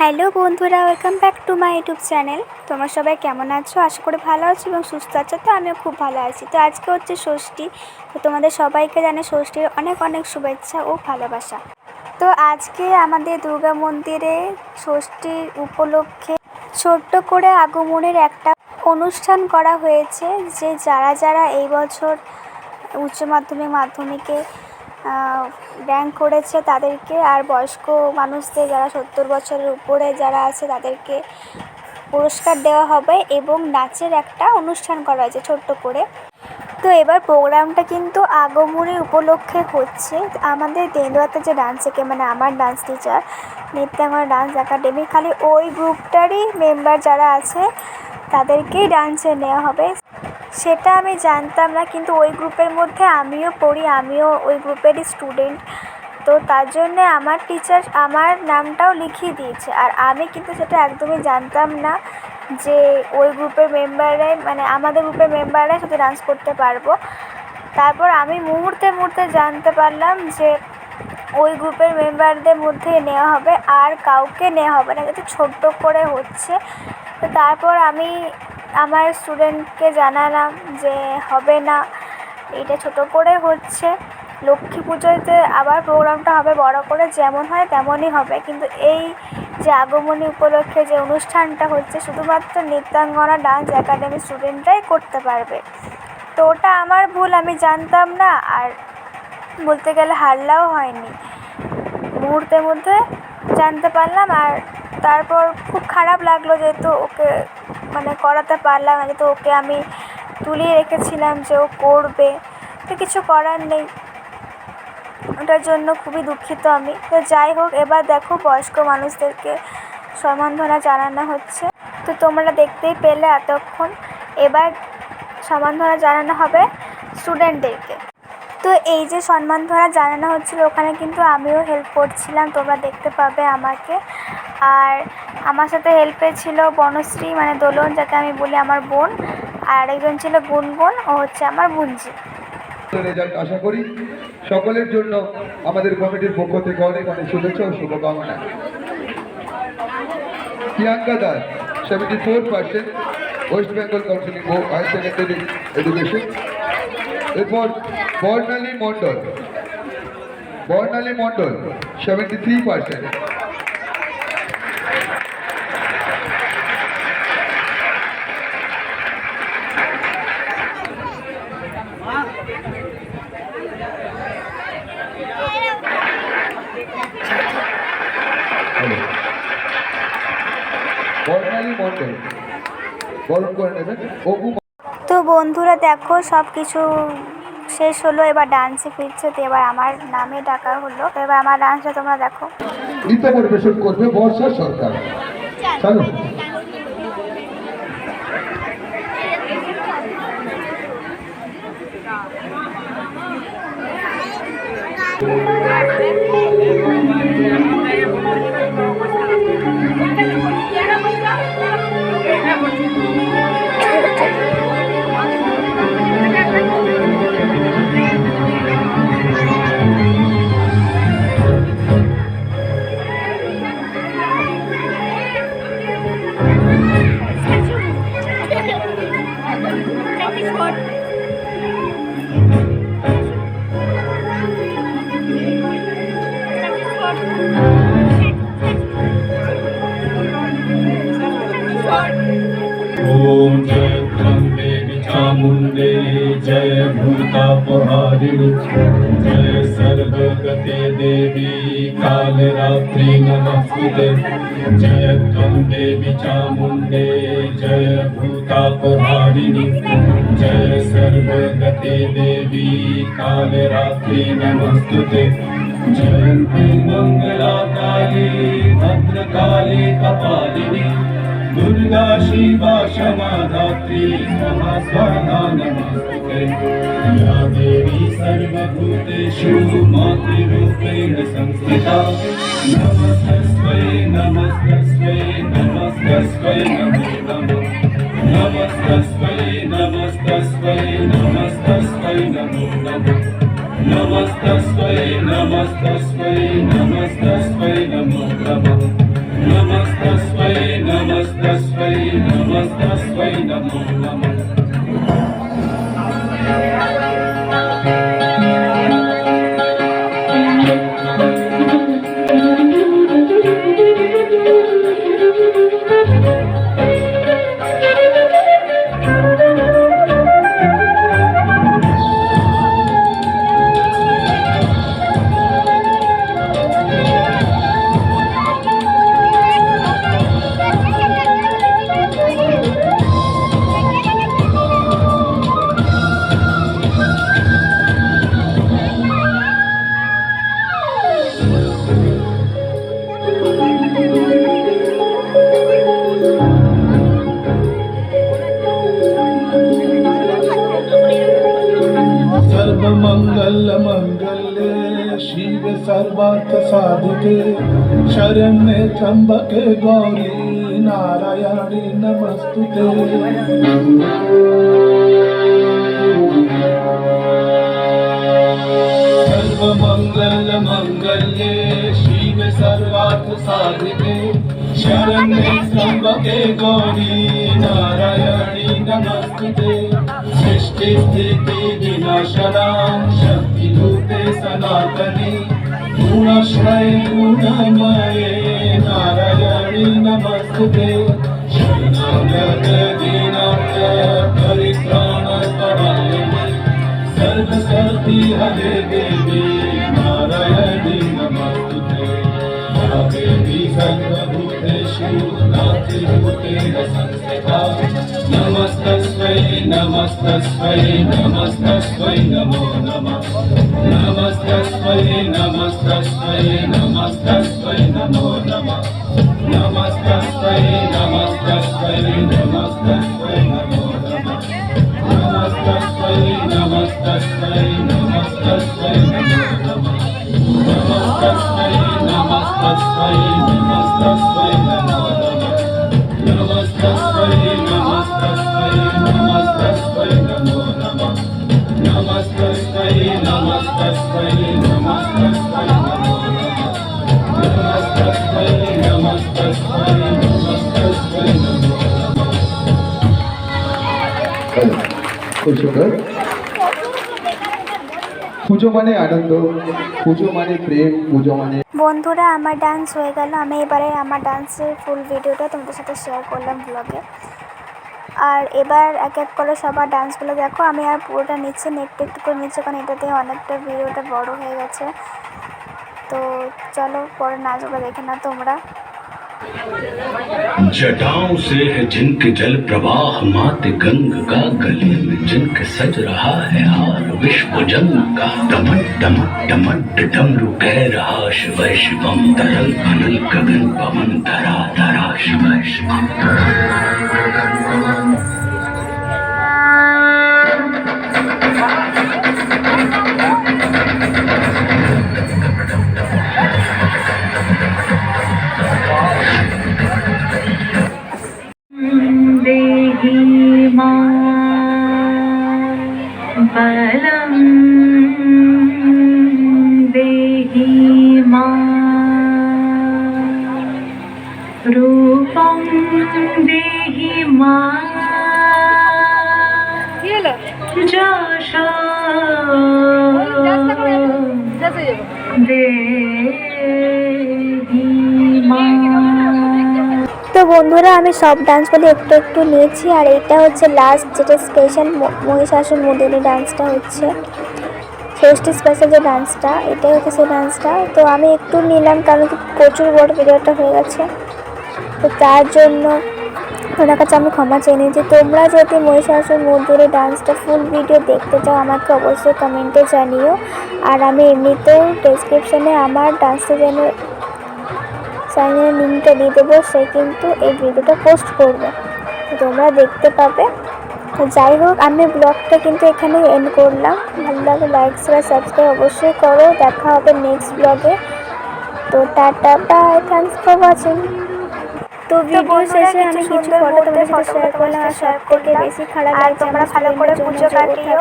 Hello বন্ধুরা welcome back to my YouTube channel তোমরা সবাই কেমন আছো? আশা করি ভালো আছো এবং সুস্থ আছো। তো আমিও খুব ভালো আছি। তো আজকে হচ্ছে ষষ্ঠী। তো তোমাদের সবাইকে জানে ষষ্ঠীর অনেক অনেক শুভেচ্ছা ও ভালোবাসা। তো আজকে আমাদের দুর্গা মন্দিরে ষষ্ঠীর উপলক্ষে ছোট্ট করে আগমনের একটা অনুষ্ঠান করা হয়েছে, যে যারা যারা এই বছর উচ্চ মাধ্যমিক, মাধ্যমিকে র্যাঙ্ক করেছে তাদেরকে আর বয়স্ক মানুষদের যারা সত্তর বছরের উপরে যারা আছে তাদেরকে পুরস্কার দেওয়া হবে এবং নাচের একটা অনুষ্ঠান করা হয়েছে ছোট্ট করে। তো এবার প্রোগ্রামটা কিন্তু আগমনী উপলক্ষে হচ্ছে। আমাদের দেন্দুয়াতে যে ডান্স শেখে মানে আমার dance teacher Nrityangan dance academy খালি ওই গ্রুপটারই মেম্বার যারা আছে, তাদেরকেই ডান্সে নেওয়া হবে। সেটা আমি জানতাম না, কিন্তু ওই গ্রুপের মধ্যে আমিও পড়ি, আমিও ওই গ্রুপেরই স্টুডেন্ট তো তার জন্যে আমার টিচার আমার নামটাও লিখিয়ে দিয়েছে। আর আমি কিন্তু সেটা একদমই জানতাম না যে ওই গ্রুপের মেম্বাররাই মানে আমাদের গ্রুপের মেম্বাররাই শুধু ডান্স করতে পারব। তারপর আমি মুহূর্তে মুহূর্তে জানতে পারলাম যে ওই গ্রুপের মেম্বারদের মধ্যে নেওয়া হবে, আর কাউকে নেওয়া হবে না যাতে ছোট্ট করে হচ্ছে। তো তারপর আমি আমার স্টুডেন্টকে জানালাম যে হবে না। এটা ছোটো করে হচ্ছে। লক্ষ্মী পুজোতে আবার প্রোগ্রামটা হবে বড় করে, যেমন হয় তেমনই হবে। কিন্তু এই যে আগমনী উপলক্ষে যে অনুষ্ঠানটা হচ্ছে, শুধুমাত্র নৃত্যাঙ্গনা ডান্স একাডেমির স্টুডেন্টরাই করতে পারবে। তো ওটা আমার ভুল, আমি জানতাম না। আর বলতে গেলে হারলাও হয়নি। মুহূর্তের মধ্যে জানতে পারলাম। আর তারপর খুব খারাপ লাগল যেহেতু ওকে মানে করাতে পারলাম না, যেহেতু ওকে আমি তুলিয়ে রেখেছিলাম যে ও করবে। তো কিছু করার নেই। ওটার জন্য খুবই দুঃখিত আমি। তো যাই হোক, এবার দেখো বয়স্ক মানুষদেরকে সম্বর্ধনা জানানো হচ্ছে। তো তোমরা দেখতেই পেলে এতক্ষণ। এবার সম্বর্ধনা জানানো হবে স্টুডেন্টদেরকে তো এই যে সম্মানধনা জানানো হচ্ছিল, ওখানে কিন্তু আমিও হেল্প করছিলাম। তোমরা দেখতে পাবে আমাকে। আর আমার সাথে হেল্পে ছিল বনশ্রী মানে দোলন, যাকে আমি বলি আমার বোন। আর একজন ছিল গুনগুন, ও হচ্ছে আমার বুনজি। রেজাল্ট আশা করি সকলের জন্য আমাদের কমিটির পক্ষ থেকে অনেক অনেক শুভেচ্ছা ও শুভকামনা। Priyanka Das seventy four percent West Bengal counselling ও হায়ার সেকেন্ডারি এডুকেশন এরপর Barnali Mondal Barnali Mondal seventy three percent করে নেবেন। তো বন্ধুরা দেখো সব কিছু শেষ হলো এবার ডান্সে ফিরছে তো এবার আমার নামে ডাকা হলো। এবার আমার ডান্সটা তোমরা দেখো। নৃত্য পরিবেশন করবে বর্ষা সরকার। চলো। ॐ जय देवी चामुण्डे जय भूतापहारिणि। जय सर्वगते देवी कालरात्रि नमस्ते जय त्वं देवी चामुण्डे जय भूतापहारिणि। जय सर्वगते देवी कालरात्रि नमस्ते जयन्ती मङ्गलाकाली भद्रकाली, कपालिनी, दुर्गा, शिवा क्षमा धात्री नमस्ते या देवी सर्वभूतेषु मातृरूपेण संस्थिता नमस्तस्मै नमस्तस्मै नमस्तस्मै नमो नमः। नमस्तस्मै नमस्तस्मै नमस्तस्मै नमो नमः। नमस्तस्मै नमस्तस्मै नमस्तस्मै नमो नमः नमस्तस्मै नमस्तस्मै नमस्तस्मै नमो नमः सर्वार्थ साधिके शरण्ये त्र्यम्बके गौरी, नारायणी नमस्तुते। सर्वमङ्गलमङ्गल्ये शिव सर्वार्थ साधिके शरण्ये त्र्यम्बके गौरी, नारायणी नमस्तुते। सृष्टिस्थिति विनाशनां शक्तिभूते सनातने। गुणश्वै गुणमये नारायणि नमस्ते परित्राणस्तवाय सर्वसर्ति हरे देवी नारायणि नमस्ते देवी सर्वभूतेषु नाथिभूतेन संस्थिता नमस्तस्मै नमस्तस्मै नमस्तस्मै नमो नमः नमस्तस्मै नमस्तस्मै नमस्तस्मै नमो नमः नमस्तस्मै नमस्तस्मै नमस्तस्मै পুজো মানে আনন্দ, পুজো মানে প্রেম, পুজো মানে বন্ধুরা, আমার ডান্স হয়ে গেল। আমি এবারে আমার ডান্সের ফুল ভিডিওটা তোমাদের সাথে শেয়ার করলাম ব্লগে আর এবার এক এক করে সবার ডান্সগুলো দেখো। আমি আর পুরোটা নিচ্ছি নেট একটু করে নিচ্ছি, কারণ এটাতে অনেকটা ভিডিওটা বড় হয়ে গেছে। তো চলো পরে নাচগুলো দেখে না তোমরা। जटाओं से है जिनके जल प्रवाह, मात गंग का गले में जिनके सज रहा है हार, विश्व जंग का दमन दमन दमन, डमरू कह रहा शिव शिवम तरल अनल गगन पवन धरा धरा शिव शिवम রূপম দেহি মা। যশ তো বন্ধুরা আমি সব ডান্সগুলি একটু একটু নিয়েছি আর এটা হচ্ছে লাস্ট যেটা স্পেশাল মহিষাসুর মদিনী ডান্সটা হচ্ছে। ফার্স্ট স্পেশাল যে ডান্সটা এটাই হচ্ছে সেই ডান্সটা। তো আমি একটু নিলাম কারণ কি প্রচুর বড় ভিডিওটা হয়ে গেছে। তো তার জন্য ওনার কাছে আমি ক্ষমা চেয়ে নিয়েছি তোমরা যদি মহিষাসুর মন্দিরের ডান্সটা ফুল ভিডিও দেখতে চাও, আমাকে অবশ্যই কমেন্টে জানিও। আর আমি এমনিতেও ডেসক্রিপশানে আমার ডান্সটা যেন চ্যানেলের লিঙ্কটা দিয়ে দেবো, সে কিন্তু এই ভিডিওটা পোস্ট করবে। তোমরা দেখতে পাবে। যাই হোক, আমি ব্লগটা কিন্তু এখানে এন্ড করলাম। ভালো লাগে লাইক শেয়ার সাবস্ক্রাইব অবশ্যই করো। দেখা হবে নেক্সট ব্লগে তো tata bye thanks for watching তো ভিডিও শেষে আমি কিছু ফটো তোমাদের সাথে শেয়ার করলাম। আর সব থেকে বেশি খারাপ আর তোমরা ভালো করে পুজো কাটিও।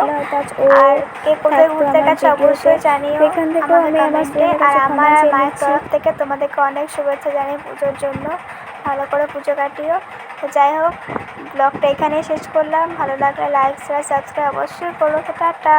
আর কে কোথায় ঘুরতে গেছে অবশ্যই জানিও। এখান থেকে আমি আমার। আর আমার মায়ের। তরফ থেকে তোমাদেরকে অনেক শুভেচ্ছা জানাই পুজোর জন্য। ভালো করে পুজো কাটিও। তো যাই হোক ব্লগটা এখানেই শেষ করলাম। ভালো লাগলে লাইক শেয়ার সাবস্ক্রাইব অবশ্যই করো। তো টাটা।